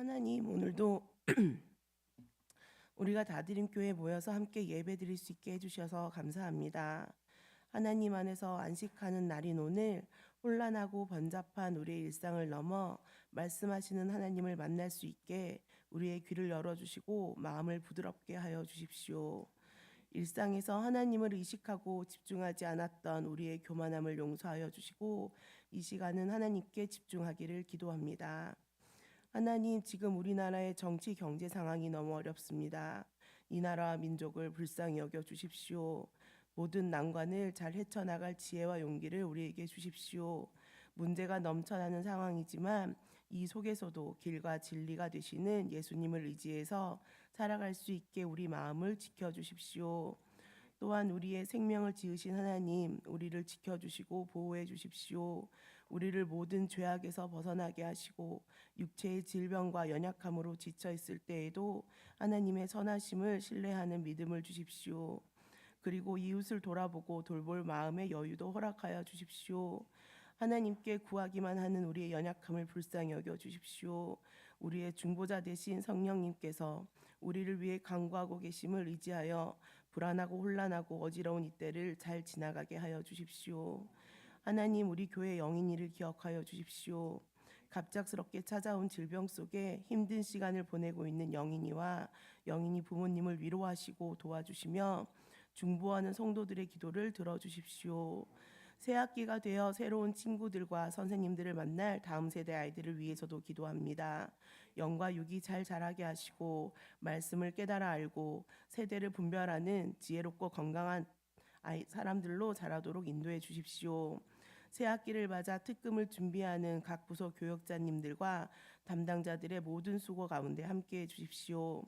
하나님 오늘도 우리가 다드림교회에 모여서 함께 예배드릴 수 있게 해주셔서 감사합니다. 하나님 안에서 안식하는 날인 오늘 혼란하고 번잡한 우리의 일상을 넘어 말씀하시는 하나님을 만날 수 있게 우리의 귀를 열어주시고 마음을 부드럽게 하여 주십시오. 일상에서 하나님을 의식하고 집중하지 않았던 우리의 교만함을 용서하여 주시고 이 시간은 하나님께 집중하기를 기도합니다. 하나님, 지금 우리나라의 정치 경제 상황이 너무 어렵습니다. 이 나라와 민족을 불쌍히 여겨 주십시오. 모든 난관을 잘 헤쳐나갈 지혜와 용기를 우리에게 주십시오. 문제가 넘쳐나는 상황이지만 이 속에서도 길과 진리가 되시는 예수님을 의지해서 살아갈 수 있게 우리 마음을 지켜 주십시오. 또한 우리의 생명을 지으신 하나님, 우리를 지켜 주시고 보호해 주십시오. 우리를 모든 죄악에서 벗어나게 하시고 육체의 질병과 연약함으로 지쳐 있을 때에도 하나님의 선하심을 신뢰하는 믿음을 주십시오. 그리고 이웃을 돌아보고 돌볼 마음의 여유도 허락하여 주십시오. 하나님께 구하기만 하는 우리의 연약함을 불쌍히 여겨 주십시오. 우리의 중보자 되신 성령님께서 우리를 위해 간구하고 계심을 의지하여 불안하고 혼란하고 어지러운 이때를 잘 지나가게 하여 주십시오. 하나님 우리 교회 영인 이를 기억하여 주십시오. 갑작스럽게 찾아온 질병 속에 힘든 시간을 보내고 있는 영인이와 영인이 부모님을 위로하시고 도와주시며 중보하는 성도들의 기도를 들어주십시오. 새 학기가 되어 새로운 친구들과 선생님들을 만날 다음 세대 아이들을 위해서도 기도합니다. 영과 육이 잘 자라게 하시고 말씀을 깨달아 알고 세대를 분별하는 지혜롭고 건강한 사람들로 자라도록 인도해 주십시오. 새 학기를 맞아 특금을 준비하는 각 부서 교역자님들과 담당자들의 모든 수고 가운데 함께 해 주십시오.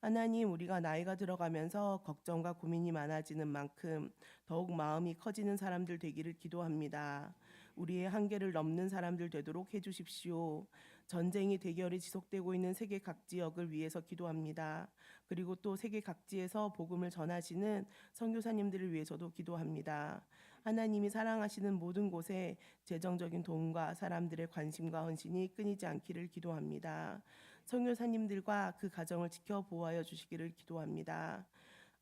하나님, 우리가 나이가 들어가면서 걱정과 고민이 많아지는 만큼 더욱 마음이 커지는 사람들 되기를 기도합니다. 우리의 한계를 넘는 사람들 되도록 해 주십시오. 전쟁이 대결이 지속되고 있는 세계 각 지역을 위해서 기도합니다. 그리고 또 세계 각지에서 복음을 전하시는 선교사님들을 위해서도 기도합니다. 하나님이 사랑하시는 모든 곳에 재정적인 도움과 사람들의 관심과 헌신이 끊이지 않기를 기도합니다. 선교사님들과 그 가정을 지켜 보호하여 주시기를 기도합니다.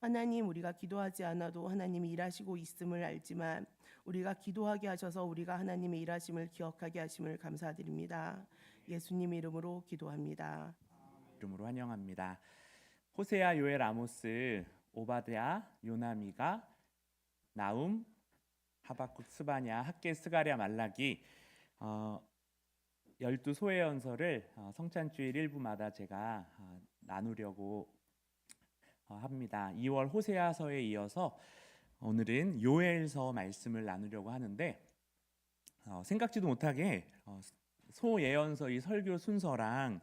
하나님, 우리가 기도하지 않아도 하나님이 일하시고 있음을 알지만 우리가 기도하게 하셔서 우리가 하나님의 일하심을 기억하게 하심을 감사드립니다. 예수님 이름으로 기도합니다. 이름으로 환영합니다. 호세아, 요엘, 아모스, 오바드야, 요나미가, 나움, 하박국, 스바냐, 학계, 스가랴, 말라기 어, 열두 소회연서를 어, 성찬주일 일부마다 제가 어, 나누려고 어, 합니다. 2월 호세아서에 이어서 오늘은 요엘서 말씀을 나누려고 하는데 어, 생각지도 못하게 어, 소예언서 이 설교 순서랑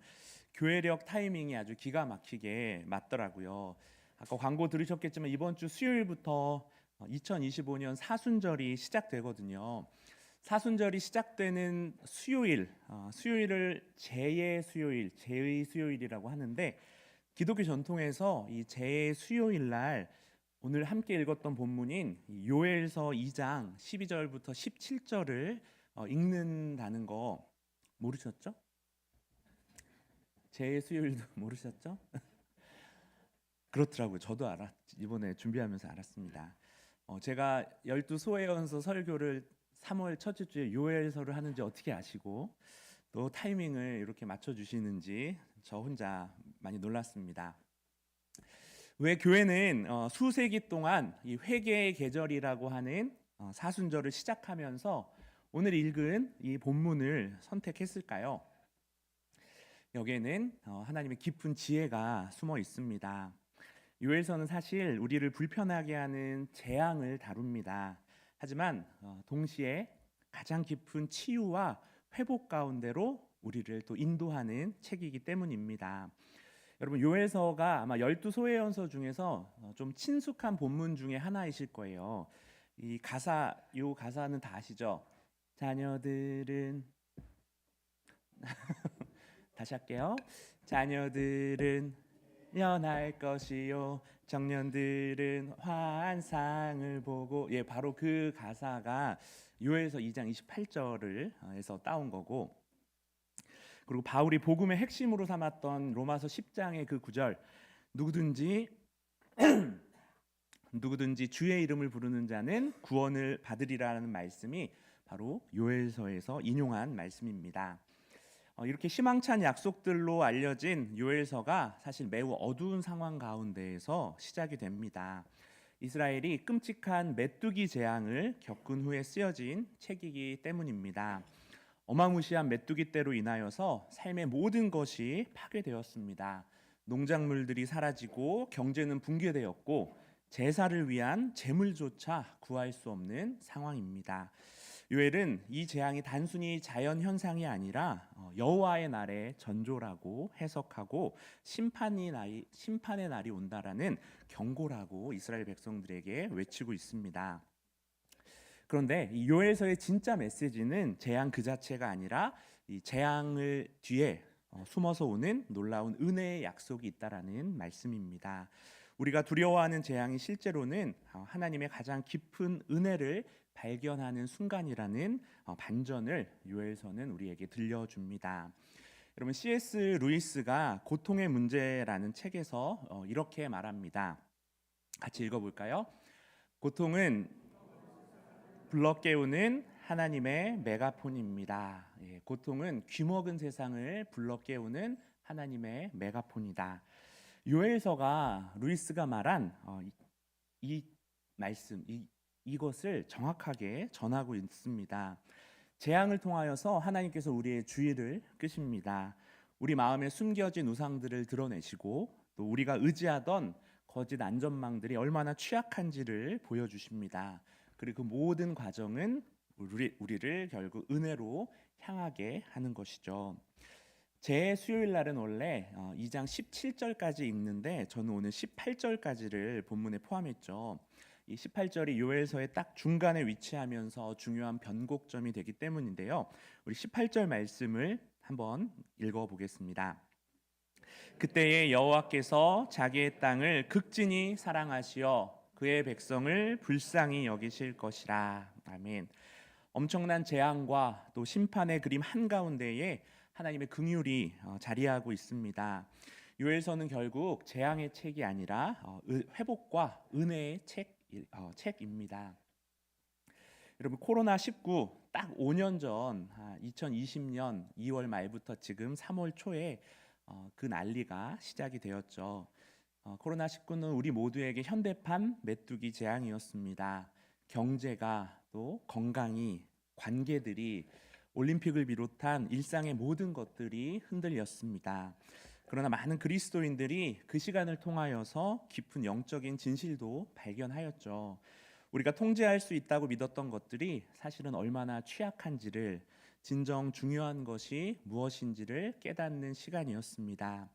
교회력 타이밍이 아주 기가 막히게 맞더라고요. 아까 광고 들으셨겠지만 이번 주 수요일부터 2025년 사순절이 시작되거든요. 사순절이 시작되는 수요일, 어, 수요일을 제의 수요일, 제의 수요일이라고 하는데 기독교 전통에서 이 제의 수요일 날 오늘 함께 읽었던 본문인 이 요엘서 2장 12절부터 17절을 어, 읽는다는 거 모르셨죠? 제의 수요일도 모르셨죠? 그렇더라고요. 저도 알았 이번에 준비하면서 알았습니다. 어, 제가 열두 소회연서 설교를 3월 첫째 주에 요엘서를 하는지 어떻게 아시고 또 타이밍을 이렇게 맞춰 주시는지 저 혼자 많이 놀랐습니다. 왜 교회는 어, 수세기 동안 이 회개의 계절이라고 하는 어, 사순절을 시작하면서 오늘 읽은 이 본문을 선택했을까요? 여기에는 어, 하나님의 깊은 지혜가 숨어 있습니다. 요엘서는 사실 우리를 불편하게 하는 재앙을 다룹니다. 하지만 어, 동시에 가장 깊은 치유와 회복 가운데로 우리를 또 인도하는 책이기 때문입니다. 여러분 요엘서가 아마 열두 소회연서 중에서 어, 좀 친숙한 본문 중에 하나이실 거예요. 이 가사 요 가사는 다 아시죠? 자녀들은 다시 할게요. 자녀들은 연할 것이요 청년들은 환상을 보고 예 바로 그 가사가 요엘서 2장 28절을 에서 따온 거고 그리고 바울이 복음의 핵심으로 삼았던 로마서 10장의 그 구절 누구든지 누구든지 주의 이름을 부르는 자는 구원을 받으리라는 말씀이 바로 요엘서에서 인용한 말씀입니다. 어, 이렇게 희망찬 약속들로 알려진 요엘서가 사실 매우 어두운 상황 가운데에서 시작이 됩니다. 이스라엘이 끔찍한 메뚜기 재앙을 겪은 후에 쓰여진 책이기 때문입니다. 어마무시한 메뚜기 떼로 인하여서 삶의 모든 것이 파괴되었습니다. 농작물들이 사라지고 경제는 붕괴되었고 제사를 위한 재물조차 구할 수 없는 상황입니다. 요엘은 이 재앙이 단순히 자연 현상이 아니라 어, 여호와의 날의 전조라고 해석하고 심판이 날이 심판의 날이 온다라는 경고라고 이스라엘 백성들에게 외치고 있습니다. 그런데 이 요엘서의 진짜 메시지는 재앙 그 자체가 아니라 이 재앙을 뒤에 어, 숨어서 오는 놀라운 은혜의 약속이 있다라는 말씀입니다. 우리가 두려워하는 재앙이 실제로는 어, 하나님의 가장 깊은 은혜를 발견하는 순간이라는 어, 반전을 요엘서는 우리에게 들려줍니다. 여러분 C.S. 루이스가 고통의 문제라는 책에서 어, 이렇게 말합니다. 같이 읽어볼까요? 고통은 불러 깨우는 하나님의 메가폰입니다. 예, 고통은 귀먹은 세상을 불러 깨우는 하나님의 메가폰이다. 요엘서가 루이스가 말한 어, 이, 이 말씀, 이, 이것을 정확하게 전하고 있습니다. 재앙을 통하여서 하나님께서 우리의 주의를 끄십니다. 우리 마음에 숨겨진 우상들을 드러내시고 또 우리가 의지하던 거짓 안전망들이 얼마나 취약한지를 보여주십니다. 그리고 그 모든 과정은 우리, 우리를 결국 은혜로 향하게 하는 것이죠. 제 수요일 날은 원래 어, 2장 17절까지 읽는데 저는 오늘 18절까지를 본문에 포함했죠. 이 18절이 요엘서의 딱 중간에 위치하면서 중요한 변곡점이 되기 때문인데요. 우리 18절 말씀을 한번 읽어 보겠습니다. 그때에 여호와께서 자기의 땅을 극진히 사랑하시어 그의 백성을 불쌍히 여기실 것이라. 아멘. 엄청난 재앙과 또 심판의 그림 한가운데에 하나님의 긍휼이 어, 자리하고 있습니다. 요엘서는 결국 재앙의 책이 아니라 어, 회복과 은혜의 책, 어, 책입니다. 여러분 코로나 19 딱 5년 전 2020년 2월 말부터 지금 3월 초에 그 난리가 시작이 되었죠. 코로나 19는 우리 모두에게 현대판 메뚜기 재앙이었습니다. 경제가 또 건강이 관계들이 올림픽을 비롯한 일상의 모든 것들이 흔들렸습니다. 그러나 많은 그리스도인들이 그 시간을 통하여서 깊은 영적인 진실도 발견하였죠. 우리가 통제할 수 있다고 믿었던 것들이 사실은 얼마나 취약한지를 진정 중요한 것이 무엇인지를 깨닫는 시간이었습니다.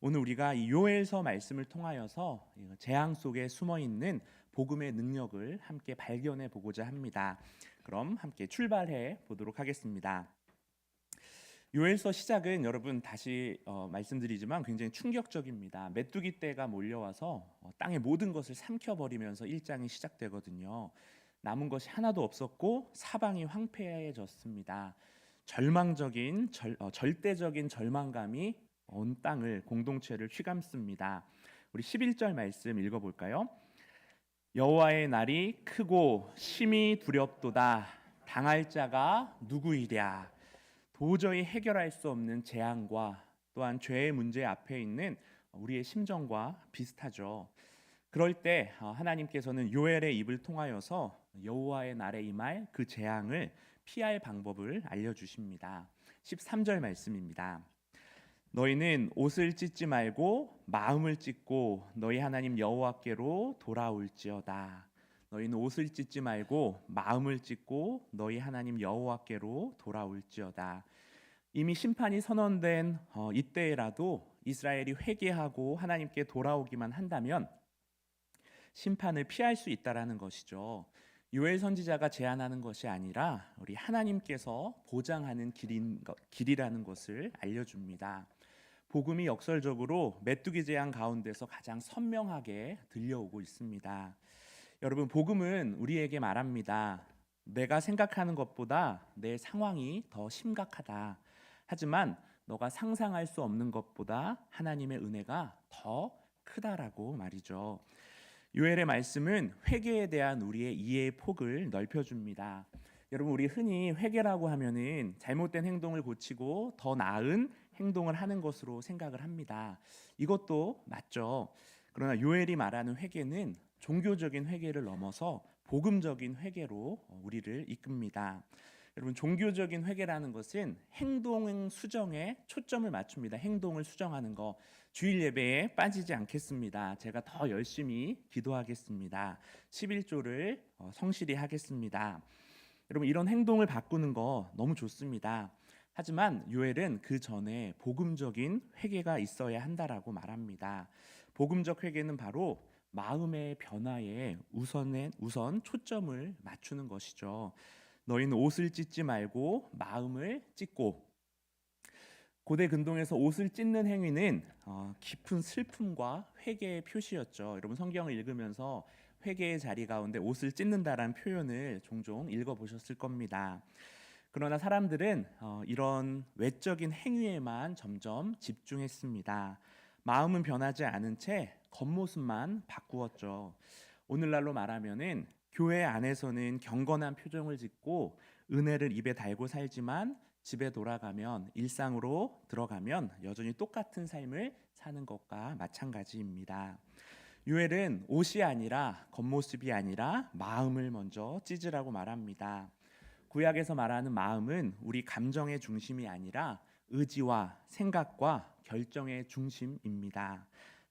오늘 우리가 이 요엘서 말씀을 통하여서 재앙 속에 숨어 있는 복음의 능력을 함께 발견해 보고자 합니다. 그럼 함께 출발해 보도록 하겠습니다. 요엘서 시작은 여러분 다시 어, 말씀드리지만 굉장히 충격적입니다. 메뚜기 떼가 몰려와서 어, 땅의 모든 것을 삼켜버리면서 일장이 시작되거든요. 남은 것이 하나도 없었고 사방이 황폐해졌습니다. 절망적인 절, 어, 절대적인 절망감이 온 땅을 공동체를 휘감습니다. 우리 11절 말씀 읽어 볼까요? 여호와의 날이 크고 심히 두렵도다. 당할 자가 누구이랴? 도저히 해결할 수 없는 재앙과 또한 죄의 문제 앞에 있는 우리의 심정과 비슷하죠. 그럴 때 어, 하나님께서는 요엘의 입을 통하여서 여호와의 날에 임할 그 재앙을 피할 방법을 알려 주십니다. 13절 말씀입니다. 너희는 옷을 찢지 말고 마음을 찢고 너희 하나님 여호와께로 돌아올지어다. 너희는 옷을 찢지 말고 마음을 찢고 너희 하나님 여호와께로 돌아올지어다. 이미 심판이 선언된 어, 이때라도 이스라엘이 회개하고 하나님께 돌아오기만 한다면 심판을 피할 수 있다라는 것이죠. 요엘 선지자가 제안하는 것이 아니라 우리 하나님께서 보장하는 길인 길이라는 것을 알려줍니다. 복음이 역설적으로 메뚜기 재앙 가운데서 가장 선명하게 들려오고 있습니다. 여러분 복음은 우리에게 말합니다. 내가 생각하는 것보다 내 상황이 더 심각하다. 하지만 너가 상상할 수 없는 것보다 하나님의 은혜가 더 크다라고 말이죠. 요엘의 말씀은 회개에 대한 우리의 이해의 폭을 넓혀 줍니다. 여러분 우리 흔히 회개라고 하면은 잘못된 행동을 고치고 더 나은 행동을 하는 것으로 생각을 합니다. 이것도 맞죠. 그러나 요엘이 말하는 회개는 종교적인 회개를 넘어서 복음적인 회개로 우리를 이끕니다. 여러분 종교적인 회개라는 것은 행동 수정에 초점을 맞춥니다. 행동을 수정하는 거. 주일 예배에 빠지지 않겠습니다. 제가 더 열심히 기도하겠습니다. 11조를 어, 성실히 하겠습니다. 여러분 이런 행동을 바꾸는 거 너무 좋습니다. 하지만 요엘은 그 전에 복음적인 회개가 있어야 한다라고 말합니다. 복음적 회개는 바로 마음의 변화에 우선에 우선 초점을 맞추는 것이죠. 너희는 옷을 찢지 말고 마음을 찢고 고대 근동에서 옷을 찢는 행위는 어, 깊은 슬픔과 회개의 표시였죠. 여러분 성경을 읽으면서 회개의 자리 가운데 옷을 찢는다라는 표현을 종종 읽어보셨을 겁니다. 그러나 사람들은 어, 이런 외적인 행위에만 점점 집중했습니다. 마음은 변하지 않은 채 겉모습만 바꾸었죠. 오늘날로 말하면은 교회 안에서는 경건한 표정을 짓고 은혜를 입에 달고 살지만 집에 돌아가면 일상으로 들어가면 여전히 똑같은 삶을 사는 것과 마찬가지입니다. 유엘은 옷이 아니라 겉모습이 아니라 마음을 먼저 찢으라고 말합니다. 구약에서 말하는 마음은 우리 감정의 중심이 아니라 의지와 생각과 결정의 중심입니다.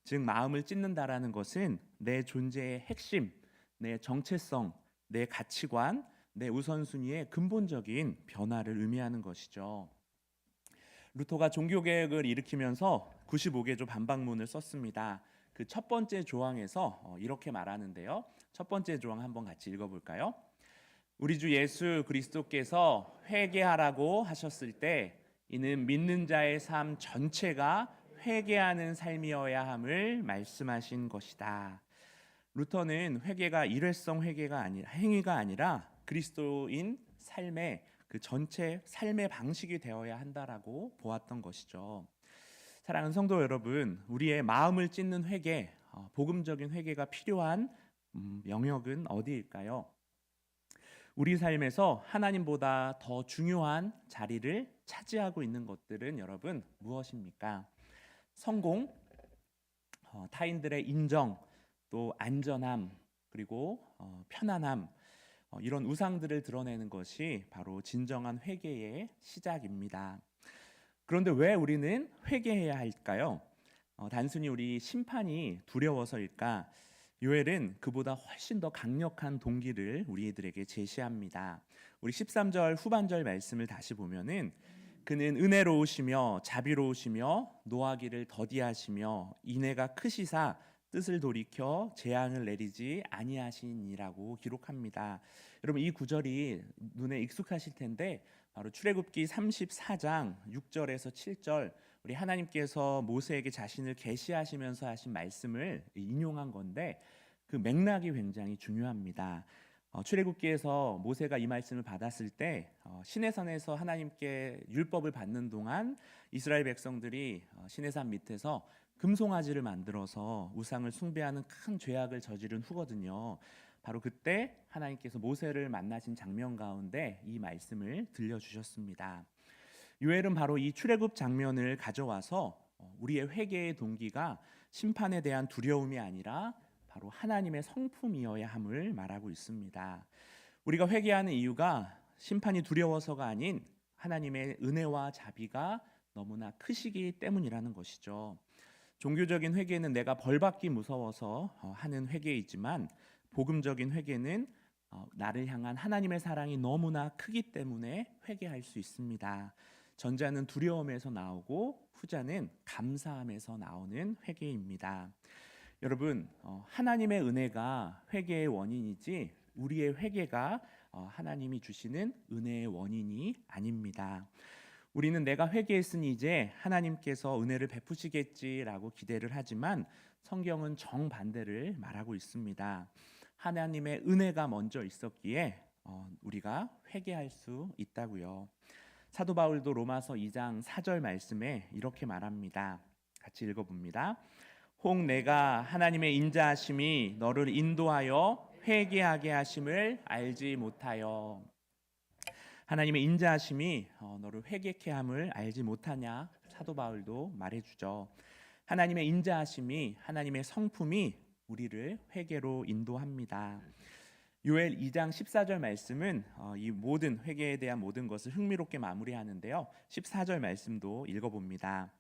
즉 마음을 찢는다라는 것은 내 존재의 핵심, 내 정체성, 내 가치관, 내 우선순위의 근본적인 변화를 의미하는 것이죠. 루터가 종교 개혁을 일으키면서 95개조 반박문을 썼습니다. 그 첫 번째 조항에서 어, 이렇게 말하는데요. 첫 번째 조항 한번 같이 읽어 볼까요? 우리 주 예수 그리스도께서 회개하라고 하셨을 때 이는 믿는 자의 삶 전체가 회개하는 삶이어야 함을 말씀하신 것이다. 루터는 회개가 일회성 회개가 아니라 행위가 아니라 그리스도인 삶의 그 전체 삶의 방식이 되어야 한다라고 보았던 것이죠. 사랑하는 성도 여러분, 우리의 마음을 찢는 회개, 어, 복음적인 회개가 필요한 음, 영역은 어디일까요? 우리 삶에서 하나님보다 더 중요한 자리를 차지하고 있는 것들은 여러분 무엇입니까? 성공, 어, 타인들의 인정, 또 안전함, 그리고 어, 편안함, 어, 이런 우상들을 드러내는 것이 바로 진정한 회개의 시작입니다. 그런데 왜 우리는 회개해야 할까요? 어, 단순히 우리 심판이 두려워서일까? 요엘은 그보다 훨씬 더 강력한 동기를 우리들에게 제시합니다. 우리 13절 후반절 말씀을 다시 보면은 그는 은혜로우시며 자비로우시며 노하기를 더디하시며 인애가 크시사 뜻을 돌이켜 재앙을 내리지 아니하시니라고 기록합니다. 여러분 이 구절이 눈에 익숙하실 텐데 바로 출애굽기 34장 6절에서 7절 우리 하나님께서 모세에게 자신을 계시하시면서 하신 말씀을 인용한 건데 그 맥락이 굉장히 중요합니다. 어, 출애굽기에서 모세가 이 말씀을 받았을 때 어, 시내산에서 하나님께 율법을 받는 동안 이스라엘 백성들이 어, 시내산 밑에서 금송아지를 만들어서 우상을 숭배하는 큰 죄악을 저지른 후거든요. 바로 그때 하나님께서 모세를 만나신 장면 가운데 이 말씀을 들려주셨습니다. 요엘은 바로 이 출애굽 장면을 가져와서 어, 우리의 회개의 동기가 심판에 대한 두려움이 아니라 바로 하나님의 성품이어야 함을 말하고 있습니다. 우리가 회개하는 이유가 심판이 두려워서가 아닌 하나님의 은혜와 자비가 너무나 크시기 때문이라는 것이죠. 종교적인 회개는 내가 벌받기 무서워서 어, 하는 회개이지만 복음적인 회개는 어, 나를 향한 하나님의 사랑이 너무나 크기 때문에 회개할 수 있습니다. 전자는 두려움에서 나오고 후자는 감사함에서 나오는 회개입니다. 여러분, 어, 하나님의 은혜가 회개의 원인이지 우리의 회개가 하나님이 주시는 은혜의 원인이 아닙니다. 우리는 내가 회개했으니 이제 하나님께서 은혜를 베푸시겠지라고 기대를 하지만 성경은 정반대를 말하고 있습니다. 하나님의 은혜가 먼저 있었기에 어, 우리가 회개할 수 있다고요. 사도 바울도 로마서 2장 4절 말씀에 이렇게 말합니다. 같이 읽어봅니다. 혹 내가 하나님의 인자하심이 너를 인도하여 회개하게 하심을 알지 못하여 하나님의 인자하심이 어, 너를 회개케 함을 알지 못하냐 사도 바울도 말해 주죠. 하나님의 인자하심이 하나님의 성품이 우리를 회개로 인도합니다. 요엘 2장 14절 말씀은 어, 이 모든 회개에 대한 모든 것을 흥미롭게 마무리하는데요. 14절 말씀도 읽어봅니다.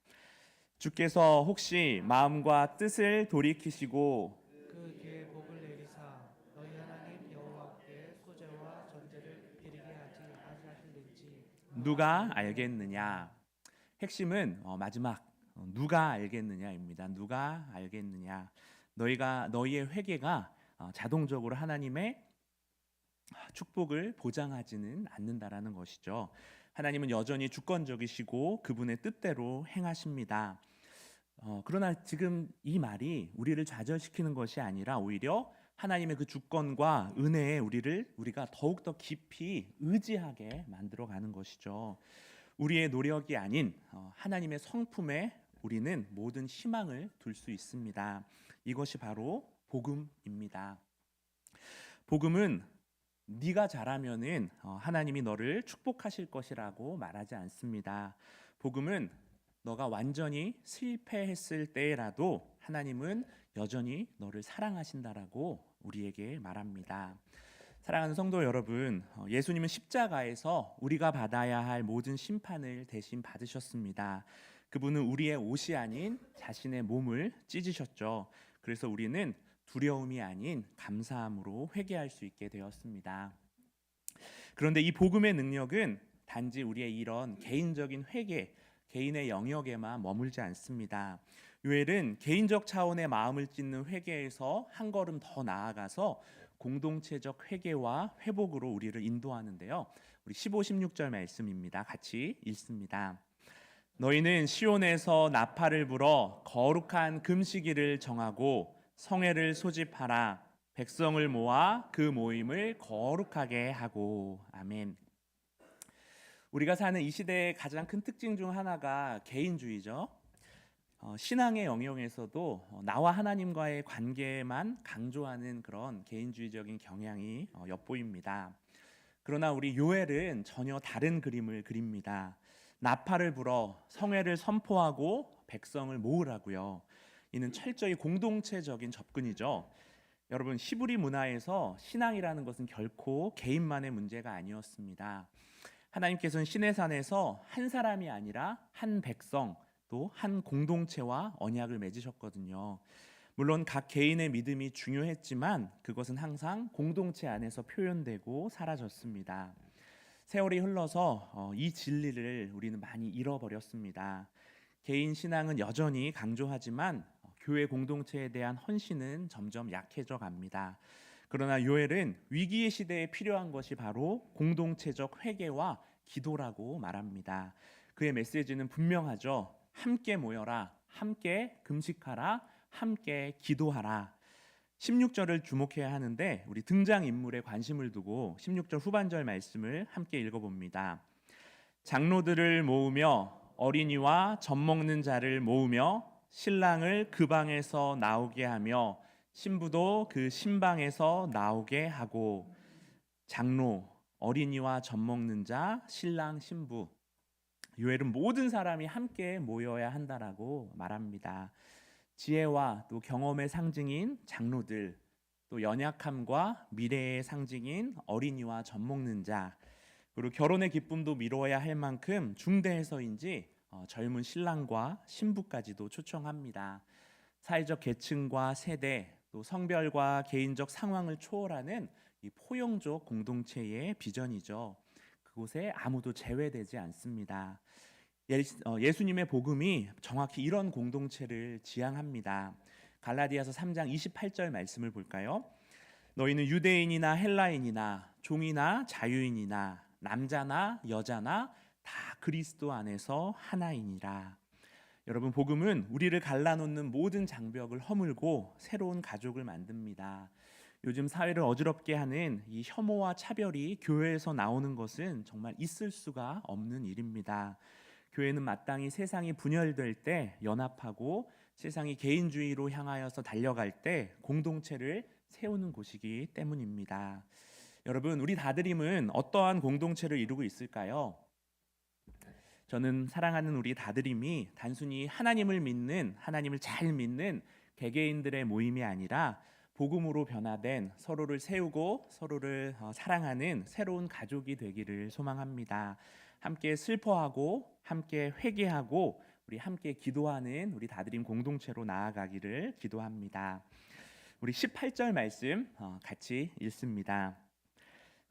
주께서 혹시 마음과 뜻을 돌이키시고 그 뒤에 복을 내리사 너희 하나님 여호와께 소재와 전제를 드리게 하지 아니하실는지 누가 알겠느냐? 핵심은 어, 마지막 어, 누가 알겠느냐입니다. 누가 알겠느냐? 너희가 너희의 회개가 어, 자동적으로 하나님의 축복을 보장하지는 않는다라는 것이죠. 하나님은 여전히 주권적이시고 그분의 뜻대로 행하십니다. 어, 그러나 지금 이 말이 우리를 좌절시키는 것이 아니라 오히려 하나님의 그 주권과 은혜에 우리를 우리가 더욱 더 깊이 의지하게 만들어 가는 것이죠. 우리의 노력이 아닌 어, 하나님의 성품에 우리는 모든 희망을 둘 수 있습니다. 이것이 바로 복음입니다. 복음은 네가 잘하면은 어, 하나님이 너를 축복하실 것이라고 말하지 않습니다. 복음은 너가 완전히 실패했을 때라도 하나님은 여전히 너를 사랑하신다라고 우리에게 말합니다. 사랑하는 성도 여러분, 어, 예수님은 십자가에서 우리가 받아야 할 모든 심판을 대신 받으셨습니다. 그분은 우리의 옷이 아닌 자신의 몸을 찢으셨죠. 그래서 우리는 두려움이 아닌 감사함으로 회개할 수 있게 되었습니다. 그런데 이 복음의 능력은 단지 우리의 이런 개인적인 회개, 개인의 영역에만 머물지 않습니다. 요엘은 개인적 차원의 마음을 찢는 회개에서 한 걸음 더 나아가서 공동체적 회개와 회복으로 우리를 인도하는데요. 우리 15, 16절 말씀입니다. 같이 읽습니다. 너희는 시온에서 나팔을 불어 거룩한 금식일을 정하고 성회를 소집하라 백성을 모아 그 모임을 거룩하게 하고 아멘. 우리가 사는 이 시대의 가장 큰 특징 중 하나가 개인주의죠. 어, 신앙의 영역에서도 어, 나와 하나님과의 관계만 강조하는 그런 개인주의적인 경향이 어, 엿보입니다. 그러나 우리 요엘은 전혀 다른 그림을 그립니다. 나팔을 불어 성회를 선포하고 백성을 모으라고요. 이는 철저히 공동체적인 접근이죠. 여러분 히브리 문화에서 신앙이라는 것은 결코 개인만의 문제가 아니었습니다. 하나님께서는 신의 산에서 한 사람이 아니라 한 백성 또 한 공동체와 언약을 맺으셨거든요. 물론 각 개인의 믿음이 중요했지만 그것은 항상 공동체 안에서 표현되고 사라졌습니다. 세월이 흘러서 어, 이 진리를 우리는 많이 잃어버렸습니다. 개인 신앙은 여전히 강조하지만 어, 교회 공동체에 대한 헌신은 점점 약해져 갑니다. 그러나 요엘은 위기의 시대에 필요한 것이 바로 공동체적 회개와 기도라고 말합니다. 그의 메시지는 분명하죠. 함께 모여라, 함께 금식하라, 함께 기도하라. 16절을 주목해야 하는데 우리 등장 인물에 관심을 두고 16절 후반절 말씀을 함께 읽어봅니다. 장로들을 모으며 어린이와 젖 먹는 자를 모으며 신랑을 그 방에서 나오게 하며 신부도 그 신방에서 나오게 하고 장로 어린이와 젖 먹는 자 신랑 신부 요엘은 모든 사람이 함께 모여야 한다라고 말합니다. 지혜와 또 경험의 상징인 장로들, 또 연약함과 미래의 상징인 어린이와 젖 먹는 자, 그리고 결혼의 기쁨도 미뤄야 할 만큼 중대해서인지 어, 젊은 신랑과 신부까지도 초청합니다. 사회적 계층과 세대, 또 성별과 개인적 상황을 초월하는 이 포용적 공동체의 비전이죠. 그곳에 아무도 제외되지 않습니다. 예, 어, 예수님의 복음이 정확히 이런 공동체를 지향합니다. 갈라디아서 3장 28절 말씀을 볼까요? 너희는 유대인이나 헬라인이나 종이나 자유인이나 남자나 여자나 다 그리스도 안에서 하나이니라. 여러분 복음은 우리를 갈라놓는 모든 장벽을 허물고 새로운 가족을 만듭니다. 요즘 사회를 어지럽게 하는 이 혐오와 차별이 교회에서 나오는 것은 정말 있을 수가 없는 일입니다. 교회는 마땅히 세상이 분열될 때 연합하고 세상이 개인주의로 향하여서 달려갈 때 공동체를 세우는 곳이기 때문입니다. 여러분, 우리 다드림은 어떠한 공동체를 이루고 있을까요? 저는 사랑하는 우리 다드림이 단순히 하나님을 믿는 하나님을 잘 믿는 개개인들의 모임이 아니라 복음으로 변화된 서로를 세우고 서로를 어, 사랑하는 새로운 가족이 되기를 소망합니다. 함께 슬퍼하고 함께 회개하고 우리 함께 기도하는 우리 다드림 공동체로 나아가기를 기도합니다. 우리 18절 말씀 어, 같이 읽습니다.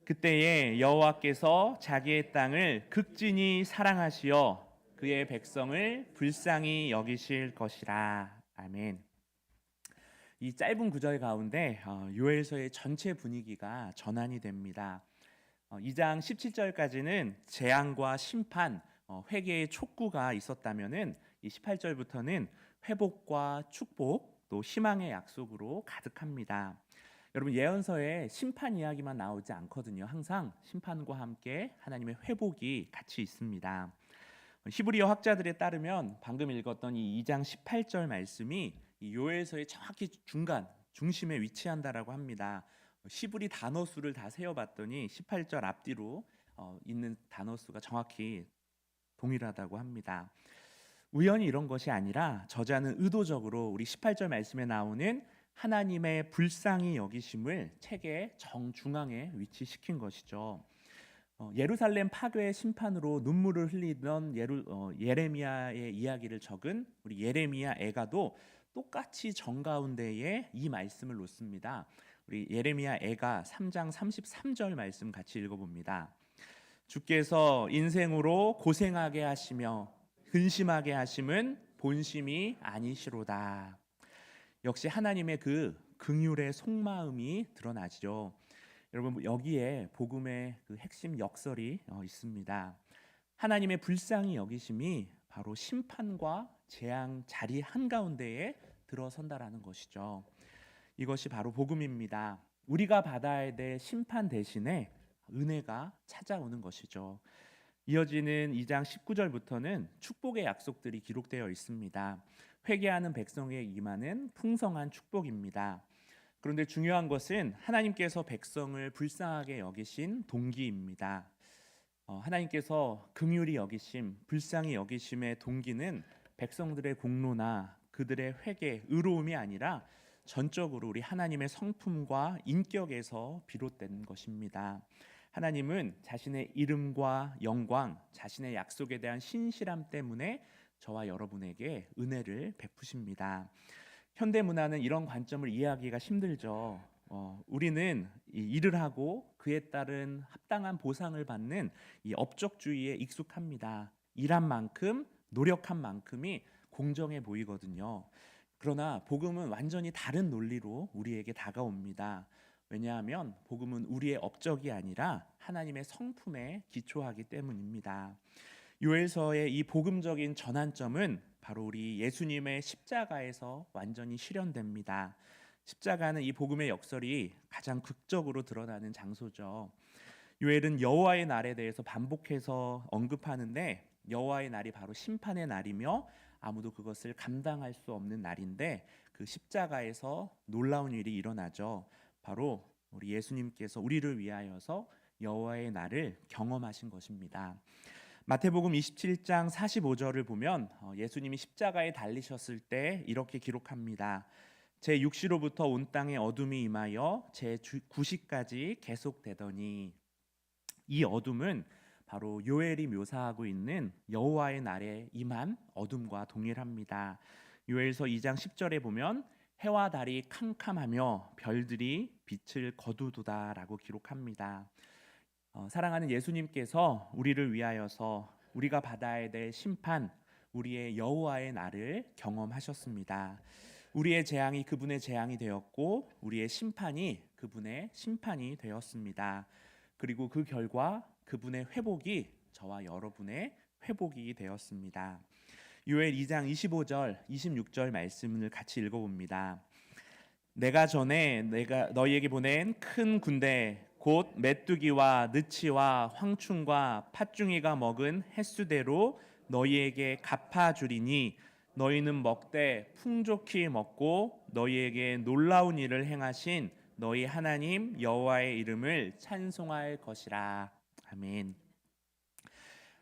그때에 여호와께서 자기의 땅을 극진히 사랑하시어 그의 백성을 불쌍히 여기실 것이라. 아멘. 이 짧은 구절 가운데 어, 요엘서의 전체 분위기가 전환이 됩니다. 어, 2장 17절까지는 재앙과 심판, 어, 회개의 촉구가 있었다면은 이 18절부터는 회복과 축복 또 희망의 약속으로 가득합니다. 여러분 예언서에 심판 이야기만 나오지 않거든요. 항상 심판과 함께 하나님의 회복이 같이 있습니다. 히브리어 학자들에 따르면 방금 읽었던 이 2장 18절 말씀이 이 요엘서의 정확히 중간 중심에 위치한다라고 합니다. 히브리 단어 수를 다 세어봤더니 18절 앞뒤로 어, 있는 단어 수가 정확히 동일하다고 합니다. 우연히 이런 것이 아니라 저자는 의도적으로 우리 18절 말씀에 나오는 하나님의 불쌍히 여기심을 책의 정중앙에 위치시킨 것이죠. 어, 예루살렘 파괴의 심판으로 눈물을 흘리던 예루, 어, 예레미야의 이야기를 적은 우리 예레미야 애가도 똑같이 정 가운데에 이 말씀을 놓습니다. 우리 예레미야 애가 3장 33절 말씀 같이 읽어봅니다. 주께서 인생으로 고생하게 하시며 근심하게 하심은 본심이 아니시로다. 역시 하나님의 그 긍휼의 속마음이 드러나죠. 여러분 여기에 복음의 그 핵심 역설이 어, 있습니다. 하나님의 불쌍히 여기심이 바로 심판과 재앙 자리 한 가운데에 들어선다라는 것이죠. 이것이 바로 복음입니다. 우리가 받아야 될 심판 대신에 은혜가 찾아오는 것이죠. 이어지는 2장 19절부터는 축복의 약속들이 기록되어 있습니다. 회개하는 백성에 임하는 풍성한 축복입니다. 그런데 중요한 것은 하나님께서 백성을 불쌍하게 여기신 동기입니다. 어, 하나님께서 긍휼히 여기심, 불쌍히 여기심의 동기는 백성들의 공로나 그들의 회개, 의로움이 아니라 전적으로 우리 하나님의 성품과 인격에서 비롯된 것입니다. 하나님은 자신의 이름과 영광, 자신의 약속에 대한 신실함 때문에 저와 여러분에게 은혜를 베푸십니다. 현대 문화는 이런 관점을 이해하기가 힘들죠. 어, 우리는 이 일을 하고 그에 따른 합당한 보상을 받는 이 업적주의에 익숙합니다. 일한 만큼 노력한 만큼이 공정해 보이거든요. 그러나 복음은 완전히 다른 논리로 우리에게 다가옵니다. 왜냐하면 복음은 우리의 업적이 아니라 하나님의 성품에 기초하기 때문입니다. 요엘서의 이 복음적인 전환점은 바로 우리 예수님의 십자가에서 완전히 실현됩니다. 십자가는 이 복음의 역설이 가장 극적으로 드러나는 장소죠. 요엘은 여호와의 날에 대해서 반복해서 언급하는데 여호와의 날이 바로 심판의 날이며 아무도 그것을 감당할 수 없는 날인데 그 십자가에서 놀라운 일이 일어나죠. 바로 우리 예수님께서 우리를 위하여서 여호와의 날을 경험하신 것입니다. 마태복음 27장 45절을 보면 어, 예수님이 십자가에 달리셨을 때 이렇게 기록합니다. 제 육시로부터 온 땅에 어둠이 임하여 제 구시까지 계속되더니 이 어둠은 바로 요엘이 묘사하고 있는 여호와의 날에 임한 어둠과 동일합니다. 요엘서 2장 10절에 보면 해와 달이 캄캄하며 별들이 빛을 거두도다라고 기록합니다. 어, 사랑하는 예수님께서 우리를 위하여서 우리가 받아야 될 심판, 우리의 여호와의 날을 경험하셨습니다. 우리의 재앙이 그분의 재앙이 되었고 우리의 심판이 그분의 심판이 되었습니다. 그리고 그 결과 그분의 회복이 저와 여러분의 회복이 되었습니다. 요엘 2장 25절, 26절 말씀을 같이 읽어 봅니다. 내가 전에 내가 너희에게 보낸 큰 군대 곧 메뚜기와 느치와 황충과 팥중이가 먹은 횟수대로 너희에게 갚아주리니 너희는 먹되 풍족히 먹고 너희에게 놀라운 일을 행하신 너희 하나님 여호와의 이름을 찬송할 것이라 아멘.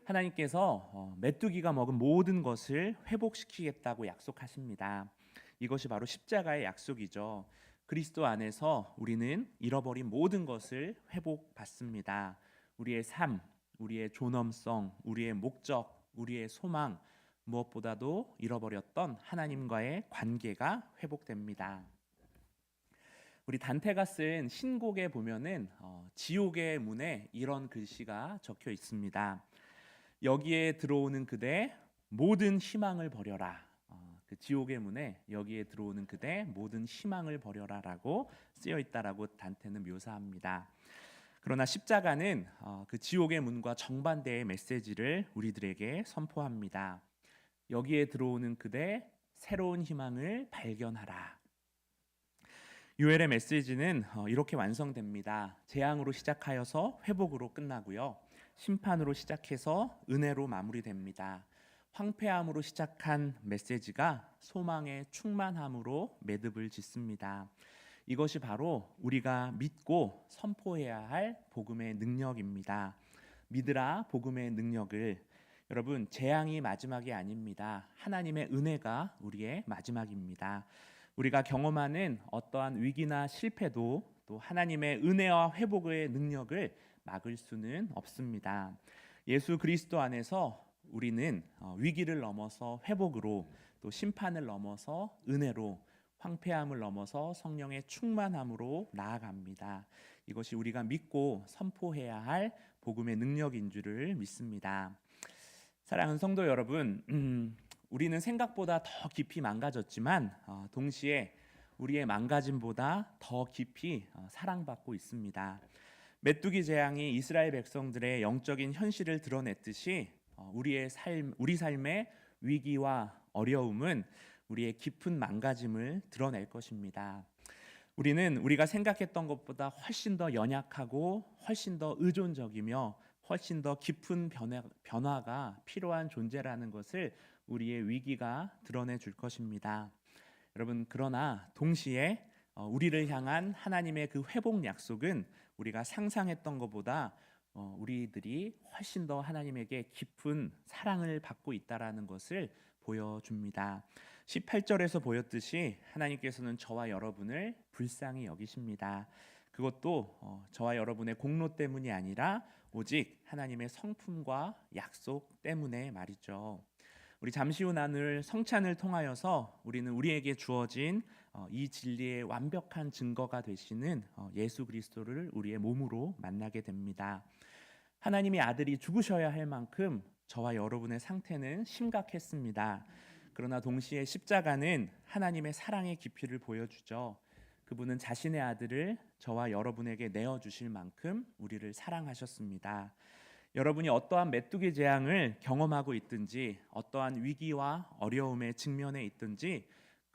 하나님께서 어, 메뚜기가 먹은 모든 것을 회복시키겠다고 약속하십니다. 이것이 바로 십자가의 약속이죠. 그리스도 안에서 우리는 잃어버린 모든 것을 회복받습니다. 우리의 삶, 우리의 존엄성, 우리의 목적, 우리의 소망, 무엇보다도 잃어버렸던 하나님과의 관계가 회복됩니다. 우리 단테가 쓴 신곡에 보면은 어, 지옥의 문에 이런 글씨가 적혀 있습니다. 여기에 들어오는 그대 모든 희망을 버려라. 어, 그 지옥의 문에 여기에 들어오는 그대 모든 희망을 버려라라고 쓰여 있다라고 단테는 묘사합니다. 그러나 십자가는 어, 그 지옥의 문과 정반대의 메시지를 우리들에게 선포합니다. 여기에 들어오는 그대 새로운 희망을 발견하라. 유엘의 메시지는 어, 이렇게 완성됩니다. 재앙으로 시작하여서 회복으로 끝나고요. 심판으로 시작해서 은혜로 마무리됩니다. 황폐함으로 시작한 메시지가 소망의 충만함으로 매듭을 짓습니다. 이것이 바로 우리가 믿고 선포해야 할 복음의 능력입니다. 믿으라 복음의 능력을 여러분 재앙이 마지막이 아닙니다. 하나님의 은혜가 우리의 마지막입니다. 우리가 경험하는 어떠한 위기나 실패도 또 하나님의 은혜와 회복의 능력을 막을 수는 없습니다. 예수 그리스도 안에서 우리는 어, 위기를 넘어서 회복으로 또 심판을 넘어서 은혜로 황폐함을 넘어서 성령의 충만함으로 나아갑니다. 이것이 우리가 믿고 선포해야 할 복음의 능력인 줄을 믿습니다. 사랑하는 성도 여러분, 음, 우리는 생각보다 더 깊이 망가졌지만 어, 동시에 우리의 망가짐보다 더 깊이 어, 사랑받고 있습니다. 메뚜기 재앙이 이스라엘 백성들의 영적인 현실을 드러냈듯이 어, 우리의 삶, 우리 삶의 위기와 어려움은 우리의 깊은 망가짐을 드러낼 것입니다. 우리는 우리가 생각했던 것보다 훨씬 더 연약하고 훨씬 더 의존적이며 훨씬 더 깊은 변화, 변화가 필요한 존재라는 것을 우리의 위기가 드러내 줄 것입니다. 여러분 그러나 동시에 어, 우리를 향한 하나님의 그 회복 약속은 우리가 상상했던 것보다 어, 우리들이 훨씬 더 하나님에게 깊은 사랑을 받고 있다라는 것을 보여줍니다. 18절에서 보였듯이 하나님께서는 저와 여러분을 불쌍히 여기십니다. 그것도 어, 저와 여러분의 공로 때문이 아니라 오직 하나님의 성품과 약속 때문에 말이죠. 우리 잠시 후 나눌 성찬을 통하여서 우리는 우리에게 주어진 어, 이 진리의 완벽한 증거가 되시는 어, 예수 그리스도를 우리의 몸으로 만나게 됩니다. 하나님의 아들이 죽으셔야 할 만큼 저와 여러분의 상태는 심각했습니다. 그러나 동시에 십자가는 하나님의 사랑의 깊이를 보여주죠. 그분은 자신의 아들을 저와 여러분에게 내어 주실 만큼 우리를 사랑하셨습니다. 여러분이 어떠한 메뚜기 재앙을 경험하고 있든지 어떠한 위기와 어려움에 직면해 있든지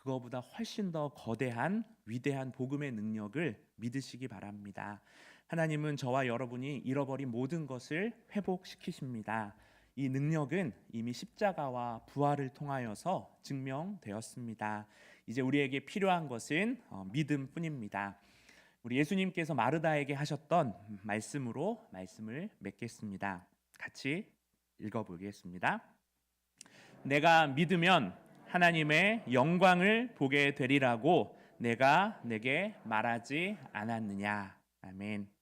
그거보다 훨씬 더 거대한 위대한 복음의 능력을 믿으시기 바랍니다. 하나님은 저와 여러분이 잃어버린 모든 것을 회복시키십니다. 이 능력은 이미 십자가와 부활을 통하여서 증명되었습니다. 이제 우리에게 필요한 것은 어, 믿음뿐입니다. 우리 예수님께서 마르다에게 하셨던 말씀으로 말씀을 맺겠습니다. 같이 읽어보겠습니다. 내가 믿으면 하나님의 영광을 보게 되리라고 내가 내게 말하지 않았느냐. 아멘.